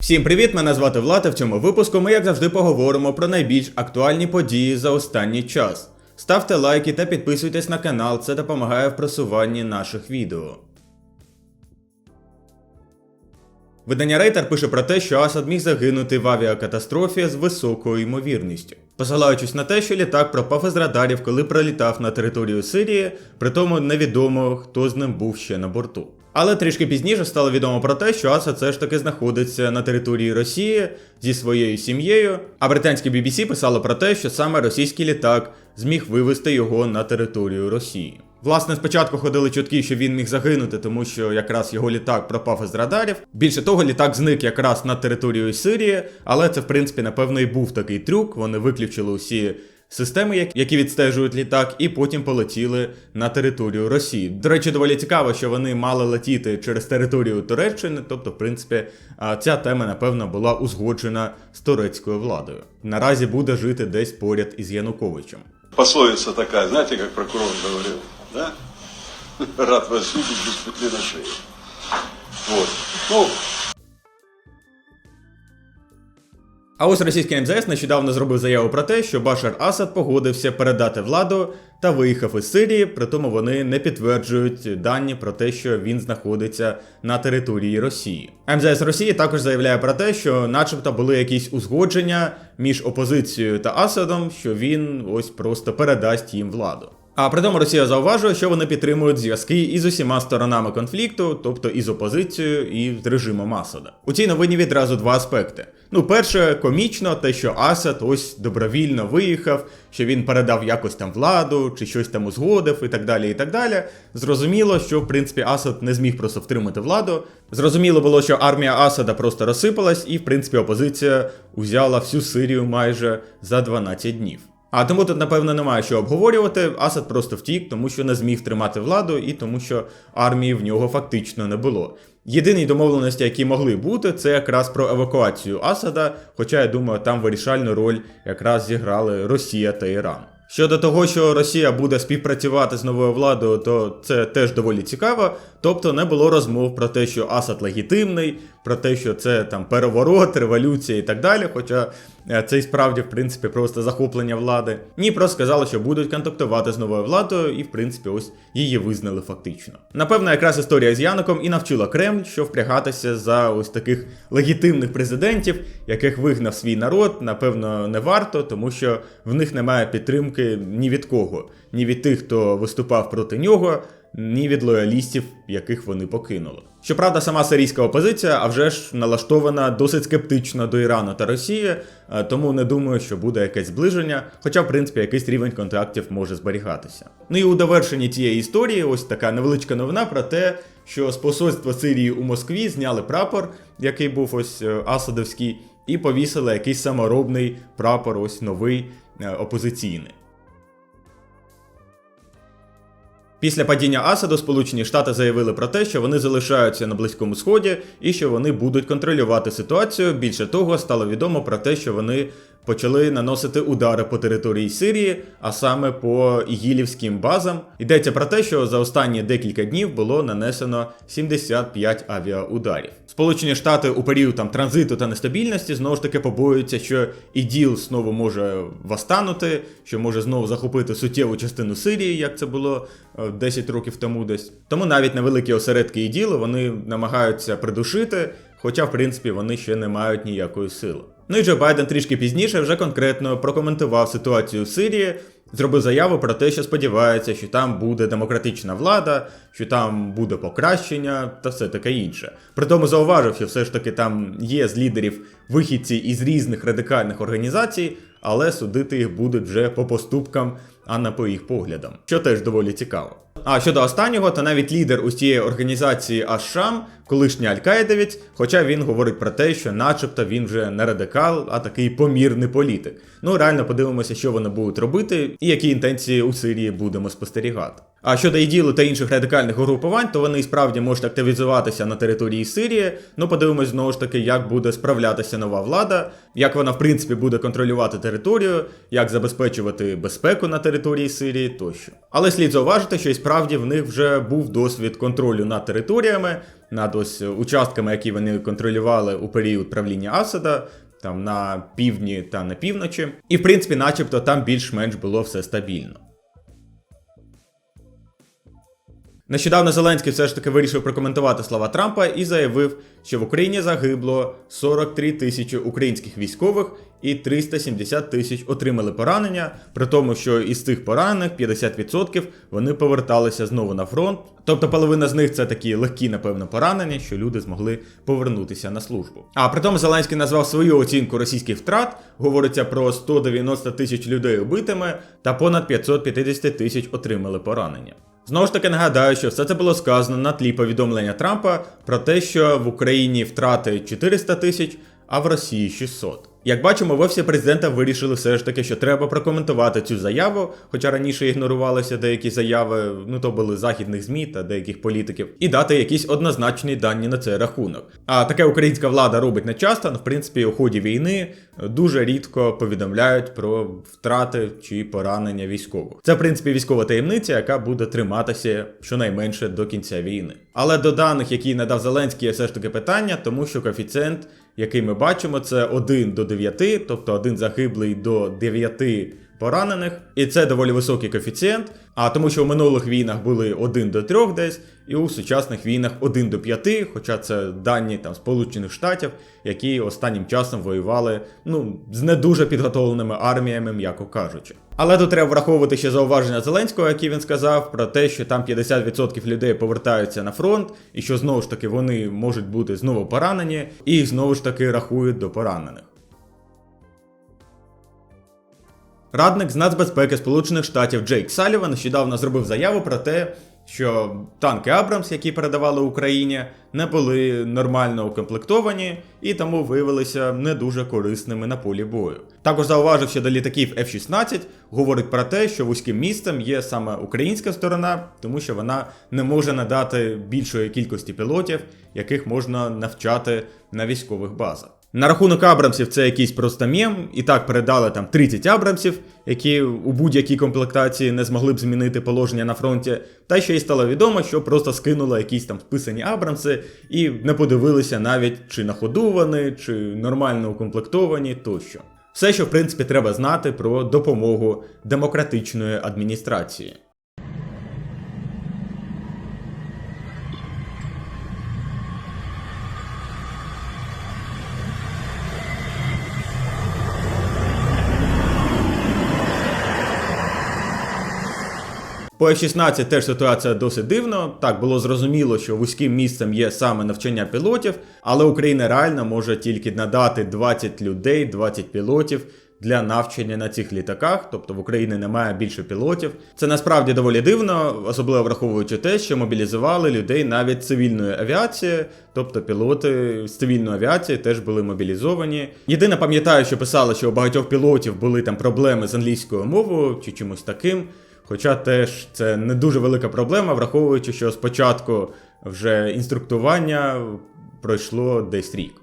Всім привіт! Мене звати Влад. і В цьому випуску ми, як завжди, поговоримо про найбільш актуальні події за останній час. Ставте лайки та підписуйтесь на канал, це допомагає в просуванні наших відео. Видання Рейтер пише про те, що Асад міг загинути в авіакатастрофі з високою ймовірністю, посилаючись на те, що літак пропав із радарів, коли пролітав на територію Сирії, при тому невідомо, хто з ним був ще на борту. Але трішки пізніше стало відомо про те, що Асад все ж таки знаходиться на території Росії зі своєю сім'єю. А британське BBC писало про те, що саме російський літак зміг вивести його на територію Росії. Власне, спочатку ходили чутки, що він міг загинути, тому що якраз його літак пропав із радарів. Більше того, літак зник якраз над територією Сирії, але це, в принципі, напевно, і був такий трюк. Вони виключили усі системи, які відстежують літак, і потім полетіли на територію Росії. До речі, доволі цікаво, що вони мали летіти через територію Туреччини. Тобто, в принципі, ця тема, напевно, була узгоджена з турецькою владою. Наразі буде жити десь поряд із Януковичем. Пословица такая, знаете, как прокурор говорил, да? Рад вас видеть без петли на шее. Вот. Ну, А ось російський МЗС нещодавно зробив заяву про те, що Башар Асад погодився передати владу та виїхав із Сирії, при тому вони не підтверджують дані про те, що він знаходиться на території Росії. МЗС Росії також заявляє про те, що, начебто, були якісь узгодження між опозицією та Асадом, що він ось просто передасть їм владу. А при тому Росія зауважує, що вони підтримують зв'язки із усіма сторонами конфлікту, тобто із опозицією і з режимом Асада. У цій новині відразу два аспекти. Ну, перше, комічно, те, що Асад ось добровільно виїхав, що він передав якось там владу, чи щось там узгодив, і так далі. і так далі. Зрозуміло, що в принципі Асад не зміг просто втримати владу. Зрозуміло було, що армія Асада просто розсипалась, і в принципі опозиція узяла всю Сирію майже за 12 днів. А тому тут, напевно, немає що обговорювати. Асад просто втік, тому що не зміг тримати владу, і тому що армії в нього фактично не було. Єдині домовленості, які могли бути, це якраз про евакуацію Асада. Хоча я думаю, там вирішальну роль якраз зіграли Росія та Іран. Щодо того, що Росія буде співпрацювати з новою владою, то це теж доволі цікаво. Тобто не було розмов про те, що Асад легітимний, про те, що це там переворот, революція і так далі. Хоча е, це і справді, в принципі, просто захоплення влади. Ні, просто сказали, що будуть контактувати з новою владою, і в принципі, ось її визнали фактично. Напевно, якраз історія з Яноком і навчила Кремль, що впрягатися за ось таких легітимних президентів, яких вигнав свій народ, напевно, не варто, тому що в них немає підтримки ні від кого, ні від тих, хто виступав проти нього, ні від лоялістів, яких вони покинули. Щоправда, сама сирійська опозиція, а вже ж налаштована досить скептично до Ірану та Росії, е, тому не думаю, що буде якесь зближення, хоча, в принципі, якийсь рівень контактів може зберігатися. Ну і у довершенні цієї історії, ось така невеличка новина про те, що з посольства Сирії у Москві зняли прапор, який був ось е, Асадовський, і повісили якийсь саморобний прапор, ось новий е, опозиційний. Після падіння Асаду Сполучені Штати заявили про те, що вони залишаються на Близькому Сході і що вони будуть контролювати ситуацію. Більше того, стало відомо про те, що вони почали наносити удари по території Сирії, а саме по ігілівським базам. Йдеться про те, що за останні декілька днів було нанесено 75 авіаударів. Сполучені Штати у період там транзиту та нестабільності знову ж таки побоюються, що іділ знову може восстанути, що може знову захопити суттєву частину Сирії, як це було е, 10 років тому десь. Тому навіть невеликі осередки іділу вони намагаються придушити, хоча, в принципі, вони ще не мають ніякої сили. Ну і Джо Байден трішки пізніше вже конкретно прокоментував ситуацію в Сирії, зробив заяву про те, що сподівається, що там буде демократична влада, що там буде покращення та все таке інше. При тому зауважив, що все ж таки там є з лідерів вихідці із різних радикальних організацій, але судити їх будуть вже по поступкам, а не по їх поглядам, що теж доволі цікаво. А щодо останнього, то навіть лідер усієї організації Ашам, колишній алькаїдовець, хоча він говорить про те, що начебто він вже не радикал, а такий помірний політик. Ну реально подивимося, що вони будуть робити і які інтенції у Сирії будемо спостерігати. А щодо іділу та інших радикальних угрупувань, то вони і справді можуть активізуватися на території Сирії. Ну, подивимось знову ж таки, як буде справлятися нова влада, як вона в принципі буде контролювати територію, як забезпечувати безпеку на території Сирії тощо. Але слід зауважити, що і справді в них вже був досвід контролю над територіями, над ось участками, які вони контролювали у період правління Асада. Там на півдні та на півночі, і в принципі, начебто, там більш-менш було все стабільно. Нещодавно Зеленський все ж таки вирішив прокоментувати слова Трампа і заявив, що в Україні загибло 43 тисячі українських військових і 370 тисяч отримали поранення, при тому, що із цих поранених 50% вони поверталися знову на фронт. Тобто половина з них це такі легкі, напевно, поранення, що люди змогли повернутися на службу. А при тому Зеленський назвав свою оцінку російських втрат. Говориться про 190 тисяч людей убитими та понад 550 тисяч отримали поранення. Знову ж таки нагадаю, що все це було сказано на тлі повідомлення Трампа про те, що в Україні втрати 400 тисяч, а в Росії 600. Як бачимо, в офісі президента вирішили все ж таки, що треба прокоментувати цю заяву, хоча раніше ігнорувалися деякі заяви, ну то були західних ЗМІ та деяких політиків, і дати якісь однозначні дані на цей рахунок. А таке українська влада робить не часто, але в принципі у ході війни дуже рідко повідомляють про втрати чи поранення військових. Це в принципі військова таємниця, яка буде триматися щонайменше до кінця війни. Але до даних, які надав Зеленський, є все ж таки питання, тому що коефіцієнт, який ми бачимо, це 1 до 9, тобто один загиблий до 9 поранених, і це доволі високий коефіцієнт. А тому, що у минулих війнах були 1 до 3 десь, і у сучасних війнах 1 до 5, хоча це дані там Сполучених Штатів, які останнім часом воювали ну з не дуже підготовленими арміями, м'яко кажучи. Але тут треба враховувати ще зауваження Зеленського, які він сказав, про те, що там 50% людей повертаються на фронт, і що знову ж таки вони можуть бути знову поранені, і їх знову ж таки рахують до поранених. Радник з нацбезпеки Сполучених Штатів Джейк Саліван нещодавно зробив заяву про те, що танки Абрамс, які передавали Україні, не були нормально укомплектовані і тому виявилися не дуже корисними на полі бою. Також зауважив, що до літаків F-16 говорить про те, що вузьким місцем є саме українська сторона, тому що вона не може надати більшої кількості пілотів, яких можна навчати на військових базах. На рахунок Абрамсів це якийсь просто мєм, і так передали там 30 Абрамсів, які у будь-якій комплектації не змогли б змінити положення на фронті. Та ще й стало відомо, що просто скинули якісь там списані Абрамси і не подивилися навіть чи на чи нормально укомплектовані тощо. Все, що в принципі треба знати про допомогу демократичної адміністрації. По F-16 теж ситуація досить дивна. Так було зрозуміло, що вузьким місцем є саме навчання пілотів, але Україна реально може тільки надати 20 людей, 20 пілотів для навчання на цих літаках. Тобто в Україні немає більше пілотів. Це насправді доволі дивно, особливо враховуючи те, що мобілізували людей навіть цивільної авіації, тобто пілоти з цивільної авіації теж були мобілізовані. Єдине пам'ятаю, що писали, що у багатьох пілотів були там проблеми з англійською мовою чи чимось таким. Хоча теж це не дуже велика проблема, враховуючи, що спочатку вже інструктування пройшло десь рік.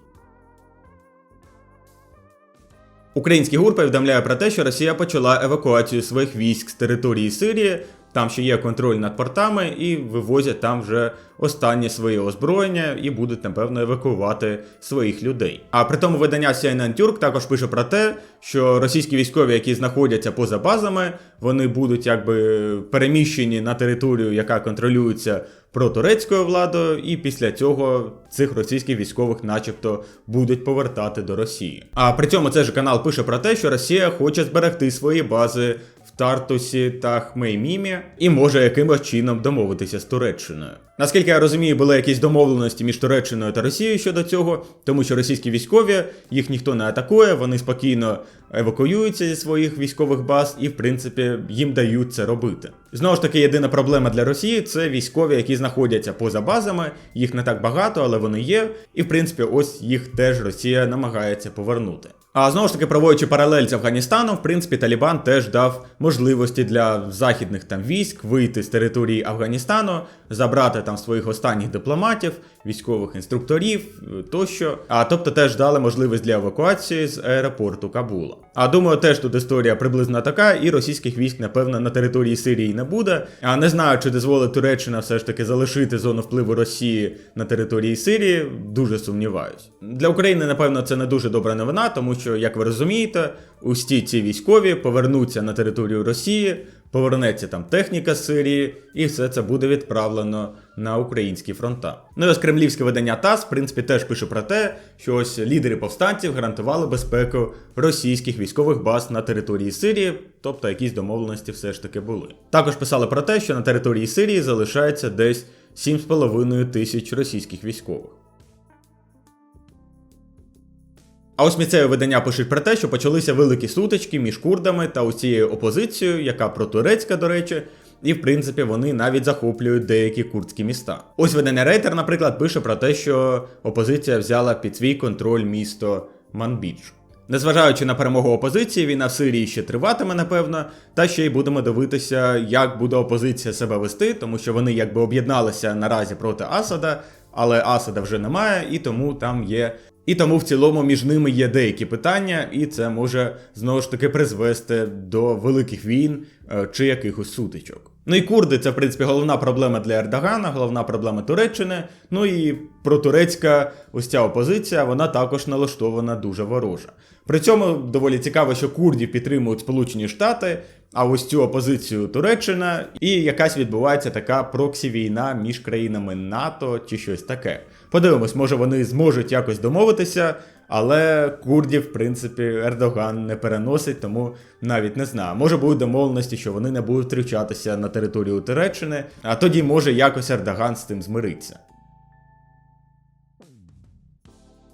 Український ГУР повідомляє про те, що Росія почала евакуацію своїх військ з території Сирії, там ще є контроль над портами, і вивозять там вже останнє своє озброєння і будуть, напевно, евакуювати своїх людей. А при тому видання CNN Turk також пише про те, що російські військові, які знаходяться поза базами, вони будуть якби переміщені на територію, яка контролюється протурецькою владою, і після цього цих російських військових, начебто, будуть повертати до Росії. А при цьому цей же канал пише про те, що Росія хоче зберегти свої бази Тартусі та Хмеймімі і може якимось чином домовитися з Туреччиною. Наскільки я розумію, були якісь домовленості між Туреччиною та Росією щодо цього, тому що російські військові їх ніхто не атакує, вони спокійно евакуюються зі своїх військових баз і, в принципі, їм дають це робити. Знову ж таки, єдина проблема для Росії це військові, які знаходяться поза базами. Їх не так багато, але вони є. І в принципі, ось їх теж Росія намагається повернути. А знову ж таки, проводячи паралель з Афганістаном, в принципі, Талібан теж дав можливості для західних там військ вийти з території Афганістану, забрати там своїх останніх дипломатів, військових інструкторів е, тощо. А тобто теж дали можливість для евакуації з аеропорту Кабула. А думаю, теж тут історія приблизно така, і російських військ, напевно, на території Сирії не буде. А не знаю, чи дозволить Туреччина все ж таки залишити зону впливу Росії на території Сирії. Дуже сумніваюсь. Для України, напевно, це не дуже добра новина, тому що, як ви розумієте, усі ці військові повернуться на територію Росії, повернеться там техніка з Сирії, і все це буде відправлено на українські фронта. Ну і ось кремлівське видання ТАСС, в принципі, теж пише про те, що ось лідери повстанців гарантували безпеку російських військових баз на території Сирії, тобто якісь домовленості все ж таки були. Також писали про те, що на території Сирії залишається десь 7,5 тисяч російських військових. А ось місцеві видання пишуть про те, що почалися великі сутички між курдами та усією опозицією, яка протурецька, до речі, і в принципі вони навіть захоплюють деякі курдські міста. Ось видання Рейтер, наприклад, пише про те, що опозиція взяла під свій контроль місто Манбідж. Незважаючи на перемогу опозиції, війна в Сирії ще триватиме, напевно, та ще й будемо дивитися, як буде опозиція себе вести, тому що вони якби об'єдналися наразі проти Асада, але Асада вже немає, і тому там є. І тому в цілому між ними є деякі питання, і це може знову ж таки призвести до великих війн е, чи якихось сутичок. Ну і курди це в принципі головна проблема для Ердогана, головна проблема Туреччини. Ну і протурецька ось ця опозиція, вона також налаштована дуже ворожа. При цьому доволі цікаво, що курдів підтримують Сполучені Штати, а ось цю опозицію Туреччина, і якась відбувається така проксі-війна між країнами НАТО чи щось таке. Подивимось, може вони зможуть якось домовитися, але курдів, в принципі, Ердоган не переносить, тому навіть не знаю. Може будуть домовленості, що вони не будуть втручатися на територію Туреччини, а тоді може якось Ердоган з тим змириться.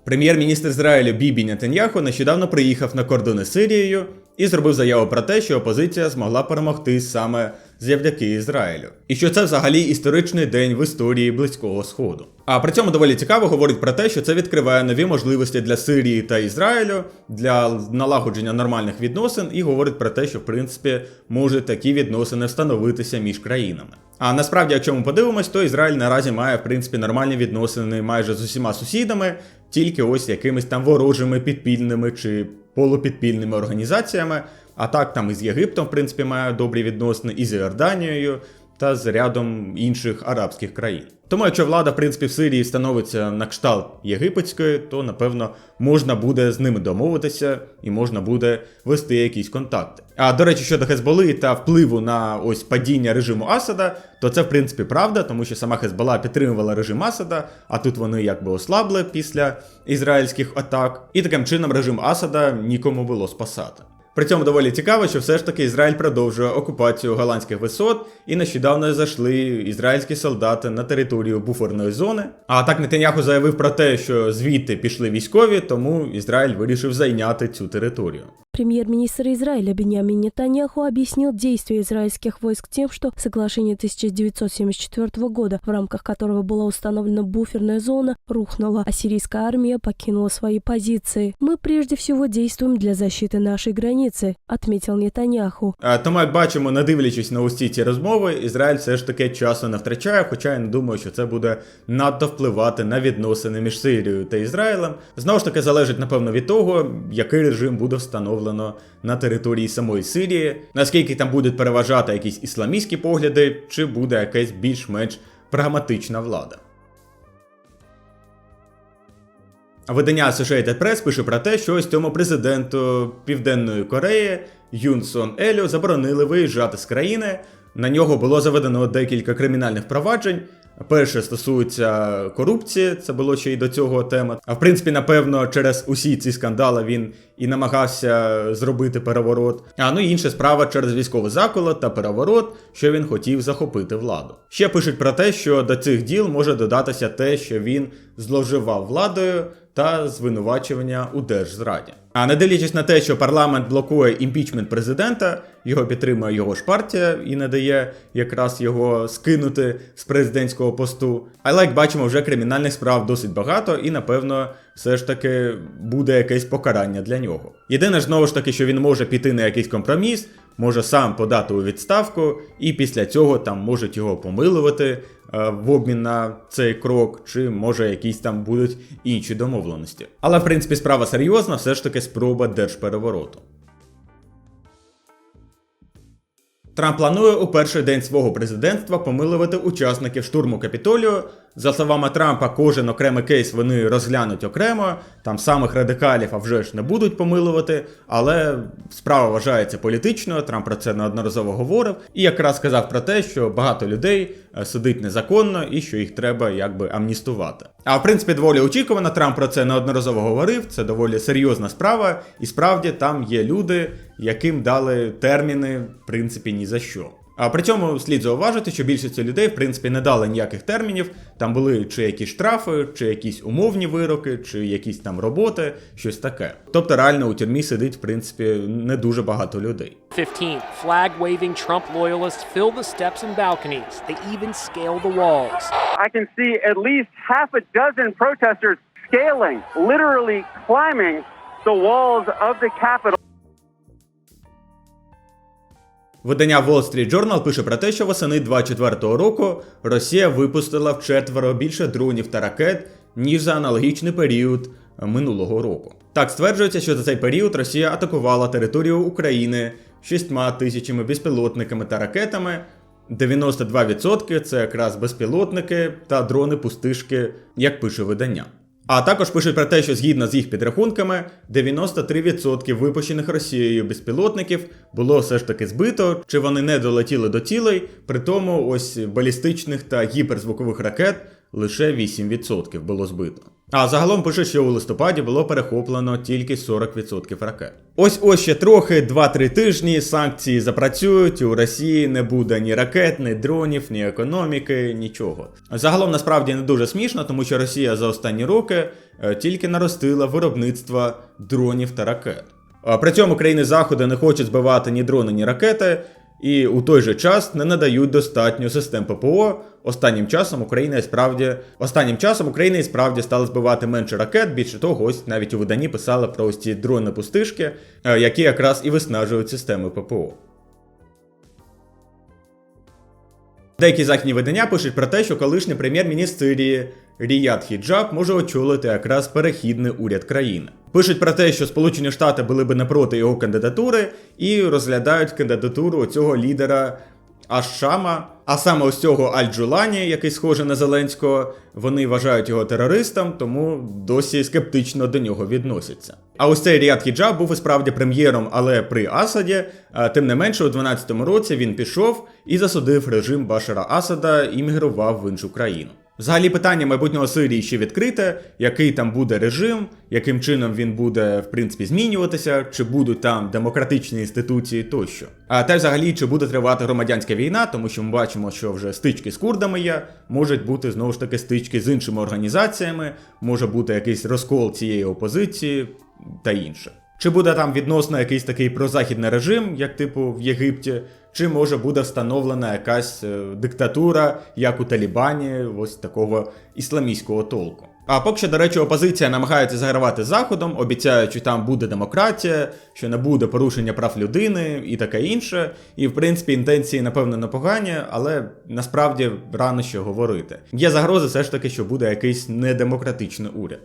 Прем'єр-міністр Ізраїлю Бібі Нетаньяху нещодавно приїхав на кордони з Сирією і зробив заяву про те, що опозиція змогла перемогти саме завдяки Ізраїлю. І що це взагалі історичний день в історії Близького Сходу. А при цьому доволі цікаво говорить про те, що це відкриває нові можливості для Сирії та Ізраїлю для налагодження нормальних відносин, і говорить про те, що в принципі можуть такі відносини встановитися між країнами. А насправді, якщо ми подивимось, то Ізраїль наразі має в принципі нормальні відносини майже з усіма сусідами, тільки ось якимись там ворожими підпільними чи полупідпільними організаціями. А так там із Єгиптом, в принципі, має добрі відносини, і з Іорданією та з рядом інших арабських країн. Тому, якщо влада, в принципі, в Сирії становиться на кшталт єгипетської, то напевно можна буде з ними домовитися і можна буде вести якісь контакти. А до речі, щодо Хезболи та впливу на ось падіння режиму Асада, то це в принципі правда, тому що сама Хезбола підтримувала режим Асада, а тут вони якби ослабли після ізраїльських атак, і таким чином режим Асада нікому було спасати. При цьому доволі цікаво, що все ж таки Ізраїль продовжує окупацію голландських висот, і нещодавно зайшли ізраїльські солдати на територію буферної зони. А так Нетаньяху заявив про те, що звідти пішли військові, тому Ізраїль вирішив зайняти цю територію. Премьер-министр Израиля Беньямин Нетаньяху объяснил действия израильских войск тем, что соглашение 1974 года, в рамках которого была установлена буферная зона, рухнуло, а сирийская армия покинула свои позиции. «Мы прежде всего действуем для защиты нашей границы», отметил Нетаньяху. Е, Тому, як бачимо, не дивлячись на усі ці розмови, Ізраїль все ж таки часу не втрачає, хоча я не думаю, що це буде надто впливати на відносини між Сирією та Ізраїлем. Знову ж таки, залежить, напевно, від того, який режим буде встановлено на території самої Сирії, наскільки там будуть переважати якісь ісламістські погляди, чи буде якась більш-менш прагматична влада. Видання Associated Press пише про те, що ось цьому президенту Південної Кореї Юн Сон Елю заборонили виїжджати з країни. На нього було заведено декілька кримінальних проваджень. Перше стосується корупції, це було ще й до цього тема. А в принципі, напевно, через усі ці скандали він і намагався зробити переворот. А ну і інша справа через військовий заколот та переворот, що він хотів захопити владу. Ще пишуть про те, що до цих діл може додатися те, що він зловживав владою та звинувачування у держзраді. А не дивлячись на те, що парламент блокує імпічмент президента, його підтримує його ж партія і не дає якраз його скинути з президентського посту. Але як бачимо, вже кримінальних справ досить багато, і напевно все ж таки буде якесь покарання для нього. Єдине ж знову ж таки, що він може піти на якийсь компроміс, може сам подати у відставку, і після цього там можуть його помилувати е, в обмін на цей крок, чи може якісь там будуть інші домовленості. Але в принципі справа серйозна, все ж таки спроба держперевороту. Трамп планує у перший день свого президентства помилувати учасників штурму Капітолію. За словами Трампа, кожен окремий кейс вони розглянуть окремо. Там самих радикалів, а вже ж не будуть помилувати. Але справа вважається політичною. Трамп про це неодноразово говорив. І якраз сказав про те, що багато людей е, сидить незаконно і що їх треба якби амністувати. А в принципі, доволі очікувано. Трамп про це неодноразово говорив. Це доволі серйозна справа, і справді там є люди, яким дали терміни, в принципі, ні за що. А при цьому слід зауважити, що більшість людей, в принципі, не дали ніяких термінів. Там були чи якісь штрафи, чи якісь умовні вироки, чи якісь там роботи, щось таке. Тобто реально у тюрмі сидить, в принципі, не дуже багато людей. 15th, flag waving Trump loyalists fill the steps and balconies. They even scale the walls. I can see at least half a dozen protesters scaling, literally climbing the walls of the Capitol. Видання Wall Street Journal пише про те, що восени 24-го року Росія випустила вчетверо більше дронів та ракет, ніж за аналогічний період минулого року. Так стверджується, що за цей період Росія атакувала територію України шістьма тисячами безпілотниками та ракетами. 92% це якраз безпілотники та дрони-пустишки, як пише видання. А також пишуть про те, що згідно з їх підрахунками, 93% випущених Росією безпілотників було все ж таки збито, чи вони не долетіли до цілей, при тому ось балістичних та гіперзвукових ракет лише 8% було збито. А загалом пише, що у листопаді було перехоплено тільки 40% ракет. Ось ось ще трохи, 2-3 тижні санкції запрацюють. У Росії не буде ні ракет, ні дронів, ні економіки, нічого. Загалом насправді не дуже смішно, тому що Росія за останні роки е, тільки наростила виробництво дронів та ракет. При цьому країни Заходу не хочуть збивати ні дрони, ні ракети, і у той же час не надають достатньо систем ППО. Останнім часом Україна і справді останнім часом Україна і справді стала збивати менше ракет. Більше того, ось навіть у виданні писали про ось ці дрони пустишки, е, які якраз і виснажують системи ППО. Деякі західні видання пишуть про те, що колишній прем'єр-міністр Сирії Ріяд Хіджаб може очолити якраз перехідний уряд країни. Пишуть про те, що Сполучені Штати були би не проти його кандидатури і розглядають кандидатуру цього лідера Аш-Шама, а саме ось цього Аль-Джулані, який схоже на Зеленського, вони вважають його терористом, тому досі скептично до нього відносяться. А ось цей Ріад Хіджаб був і справді прем'єром, але при Асаді. Тим не менше, у 12-му році він пішов і засудив режим Башара Асада і мігрував в іншу країну. Взагалі питання майбутнього Сирії ще відкрите, який там буде режим, яким чином він буде в принципі змінюватися, чи будуть там демократичні інституції тощо. А те взагалі чи буде тривати громадянська війна, тому що ми бачимо, що вже стички з курдами є, можуть бути знову ж таки стички з іншими організаціями, може бути якийсь розкол цієї опозиції та інше. Чи буде там відносно якийсь такий прозахідний режим, як типу в Єгипті, чи може буде встановлена якась е, диктатура, як у Талібані, ось такого ісламістського толку. А поки що, до речі, опозиція намагається загравати заходом, обіцяють, що там буде демократія, що не буде порушення прав людини і таке інше. І в принципі інтенції, напевно, непогані, але насправді рано що говорити. Є загрози все ж таки, що буде якийсь недемократичний уряд.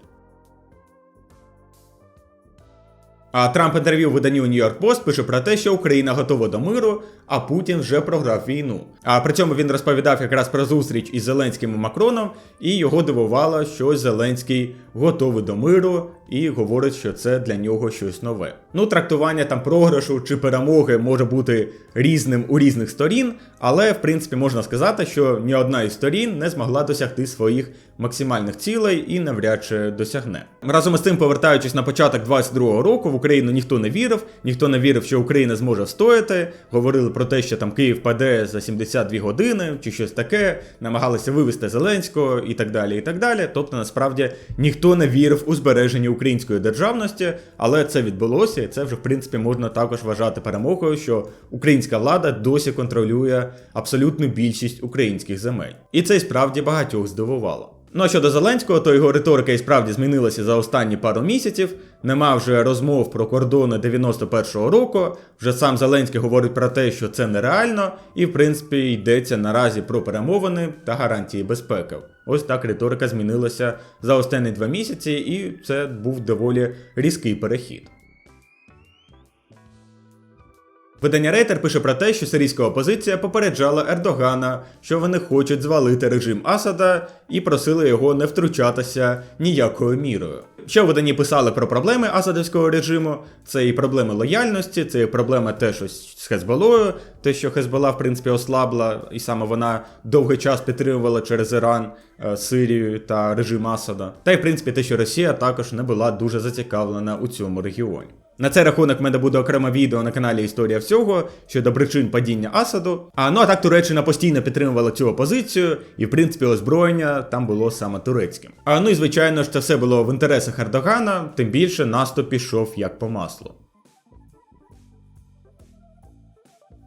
А Трамп інтерв'ю виданню York Post пише про те, що Україна готова до миру, а Путін вже програв війну. А при цьому він розповідав якраз про зустріч із Зеленським і Макроном, і його дивувало, що Зеленський готовий до миру і говорить, що це для нього щось нове. Ну, трактування там програшу чи перемоги може бути різним у різних сторін, але в принципі можна сказати, що ні одна із сторін не змогла досягти своїх максимальних цілей і навряд чи досягне. Разом із тим, повертаючись на початок 22-го року, в Україну ніхто не вірив, ніхто не вірив, що Україна зможе встояти. Говорили про те, що там Київ паде за 72 години чи щось таке, намагалися вивести Зеленського і так далі. і так далі. Тобто, насправді ніхто не вірив у збереження української державності, але це відбулося, і це вже в принципі можна також вважати перемогою, що українська влада досі контролює абсолютну більшість українських земель. І це й справді багатьох здивувало. Ну а щодо Зеленського, то його риторика і справді змінилася за останні пару місяців. Нема вже розмов про кордони 91-го року. Вже сам Зеленський говорить про те, що це нереально, і в принципі йдеться наразі про перемовини та гарантії безпеки. Ось так риторика змінилася за останні два місяці, і це був доволі різкий перехід. Видання Рейтер пише про те, що сирійська опозиція попереджала Ердогана, що вони хочуть звалити режим Асада і просили його не втручатися ніякою мірою. Ще в виданні писали про проблеми асадівського режиму, це і проблеми лояльності, це і проблема те, що з Хезболою, те, що Хезбола, в принципі, ослабла, і саме вона довгий час підтримувала через Іран е, Сирію та режим Асада. Та й в принципі те, що Росія також не була дуже зацікавлена у цьому регіоні. На цей рахунок в мене буде окреме відео на каналі Історія всього щодо причин падіння Асаду. А ну а так Туреччина постійно підтримувала цю опозицію, і в принципі озброєння там було саме турецьким. А ну і звичайно ж це все було в інтересах Ердогана, тим більше наступ пішов як по маслу.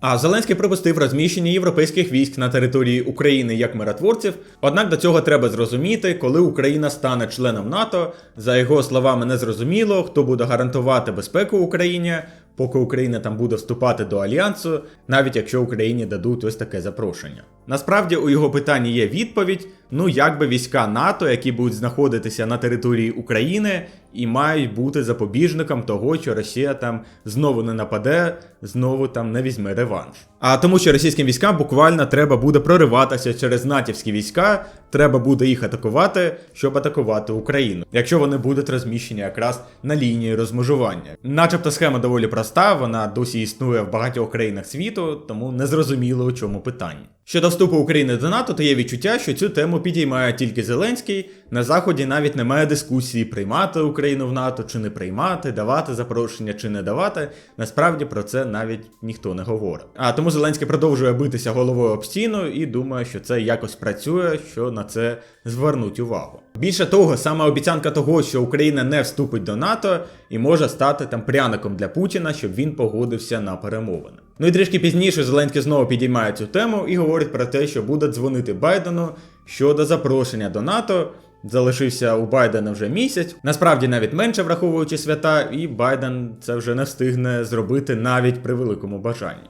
А Зеленський припустив розміщення європейських військ на території України як миротворців. Однак до цього треба зрозуміти, коли Україна стане членом НАТО. За його словами, не зрозуміло, хто буде гарантувати безпеку Україні, поки Україна там буде вступати до альянсу, навіть якщо Україні дадуть ось таке запрошення. Насправді у його питанні є відповідь: ну якби війська НАТО, які будуть знаходитися на території України, і мають бути запобіжником того, що Росія там знову не нападе, знову там не візьме реванш. А тому, що російським військам буквально треба буде прориватися через натівські війська, треба буде їх атакувати, щоб атакувати Україну, якщо вони будуть розміщені якраз на лінії розмежування. Начебто схема доволі проста, вона досі існує в багатьох країнах світу, тому не зрозуміло у чому питання. Щодо вступу України до НАТО, то є відчуття, що цю тему підіймає тільки Зеленський. На заході навіть немає дискусії приймати Україну в НАТО чи не приймати, давати запрошення чи не давати. Насправді про це навіть ніхто не говорить. А тому Зеленський продовжує битися головою об стіну і думає, що це якось працює, що на це звернуть увагу. Більше того, саме обіцянка того, що Україна не вступить до НАТО і може стати там пряником для Путіна, щоб він погодився на перемовини. Ну і трішки пізніше Зеленський знову підіймає цю тему і говорить про те, що буде дзвонити Байдену щодо запрошення до НАТО. Залишився у Байдена вже місяць, насправді навіть менше враховуючи свята, і Байден це вже не встигне зробити навіть при великому бажанні.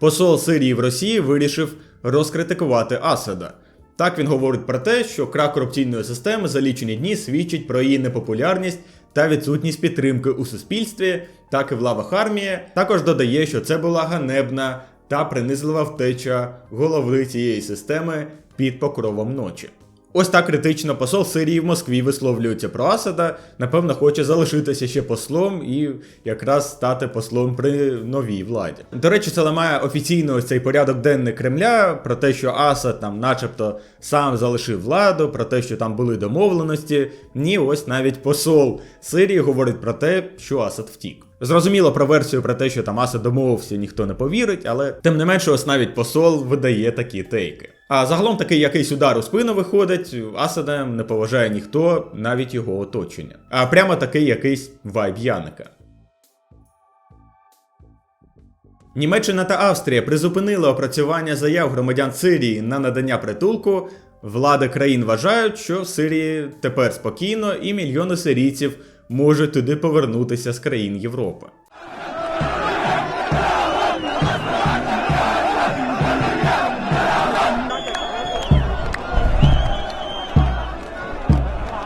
Посол Сирії в Росії вирішив розкритикувати Асада. Так він говорить про те, що крах корупційної системи за лічені дні свідчить про її непопулярність та відсутність підтримки у суспільстві, так і в лавах армії. Також додає, що це була ганебна та принизлива втеча голови цієї системи під покровом ночі. Ось так критично посол Сирії в Москві висловлюється про Асада. Напевно, хоче залишитися ще послом і якраз стати послом при новій владі. До речі, це ламає офіційно ось цей порядок денний Кремля про те, що Асад там, начебто, сам залишив владу, про те, що там були домовленості. Ні, ось навіть посол Сирії говорить про те, що Асад втік. Зрозуміло про версію про те, що там Асад домовився, ніхто не повірить, але тим не менше, ось навіть посол видає такі тейки. А загалом такий якийсь удар у спину виходить, Асада не поважає ніхто, навіть його оточення. А прямо такий якийсь вайб Яника. Німеччина та Австрія призупинили опрацювання заяв громадян Сирії на надання притулку. Влади країн вважають, що в Сирії тепер спокійно і мільйони сирійців можуть туди повернутися з країн Європи.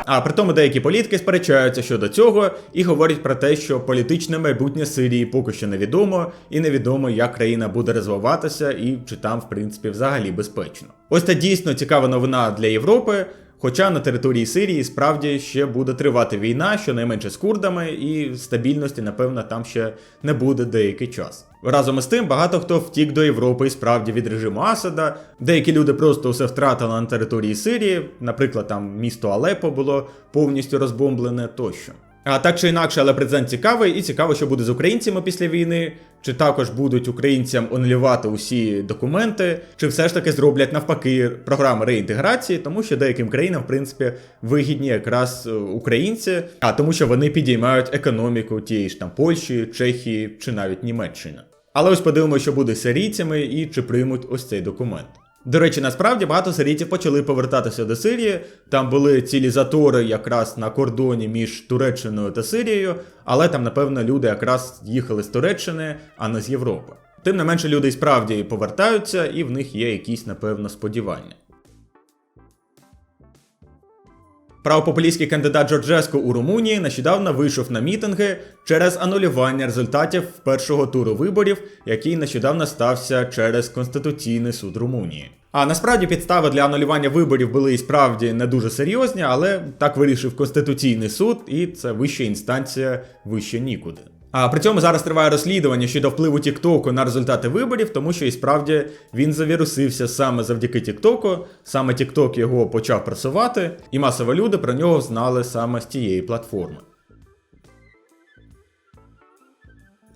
А при тому деякі політики сперечаються щодо цього і говорять про те, що політичне майбутнє Сирії поки що невідомо, і невідомо, як країна буде розвиватися і чи там, в принципі, взагалі безпечно. Ось це дійсно цікава новина для Європи. Хоча на території Сирії справді ще буде тривати війна, щонайменше з курдами, і стабільності, напевно, там ще не буде деякий час. Разом із тим, багато хто втік до Європи і справді від режиму Асада. Деякі люди просто все втратили на території Сирії, наприклад, там місто Алепо було повністю розбомблене тощо. А так чи інакше, але президент цікавий, і цікаво, що буде з українцями після війни, чи також будуть українцям онулювати усі документи, чи все ж таки зроблять навпаки програми реінтеграції, тому що деяким країнам, в принципі, вигідні якраз е, українці, а тому, що вони підіймають економіку тієї ж там Польщі, Чехії чи навіть Німеччини. Але ось подивимося, що буде з сирійцями і чи приймуть ось цей документ. До речі, насправді багато сирійців почали повертатися до Сирії. Там були цілі затори якраз на кордоні між Туреччиною та Сирією, але там, напевно, люди якраз їхали з Туреччини, а не з Європи. Тим не менше, люди і справді повертаються, і в них є якісь, напевно, сподівання. Правопопулістський кандидат Джорджеско у Румунії нещодавно вийшов на мітинги через анулювання результатів першого туру виборів, який нещодавно стався через Конституційний суд Румунії. А насправді підстави для анулювання виборів були і справді не дуже серйозні, але так вирішив Конституційний суд, і це вища інстанція вище нікуди. А при цьому зараз триває розслідування щодо впливу Тіктоку на результати виборів, тому що і справді він завірусився саме завдяки Тіктоку. Саме Тікток його почав просувати, і масово люди про нього знали саме з тієї платформи.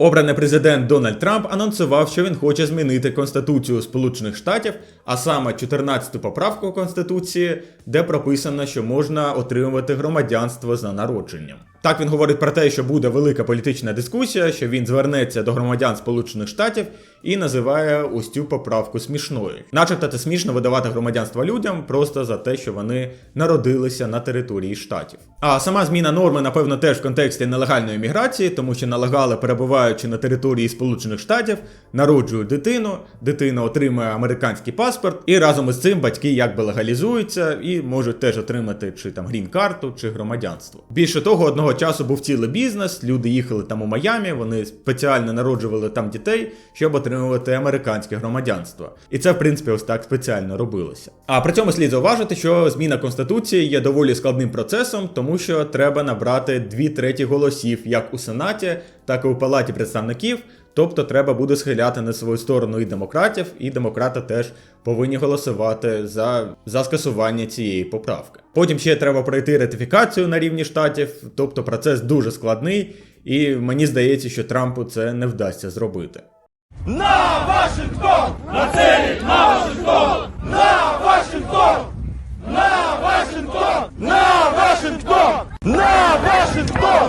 Обраний президент Дональд Трамп анонсував, що він хоче змінити Конституцію Сполучених Штатів, а саме 14-ту поправку Конституції, де прописано, що можна отримувати громадянство за народженням. Так він говорить про те, що буде велика політична дискусія, що він звернеться до громадян Сполучених Штатів і називає ось цю поправку смішною. Начебто це смішно видавати громадянство людям просто за те, що вони народилися на території штатів. А сама зміна норми, напевно, теж в контексті нелегальної міграції, тому що нелегали, перебуваючи на території Сполучених Штатів, народжують дитину, дитина отримує американський паспорт, і разом із цим батьки якби легалізуються і можуть теж отримати чи там грін-карту, чи громадянство. Більше того, одного часу був цілий бізнес, люди їхали там у Майамі, вони спеціально народжували там дітей, щоб отримувати американське громадянство. І це, в принципі, ось так спеціально робилося. А при цьому слід зауважити, що зміна конституції є доволі складним процесом, тому що треба набрати дві треті голосів як у Сенаті, так і у Палаті представників. Тобто треба буде схиляти на свою сторону і демократів, і демократи теж повинні голосувати за, за скасування цієї поправки. Потім ще треба пройти ратифікацію на рівні штатів, тобто процес дуже складний, і мені здається, що Трампу це не вдасться зробити. На Вашингтон! Нацелить на Вашингтон! На Вашингтон! На Вашингтон! На Вашингтон! На Вашингтон!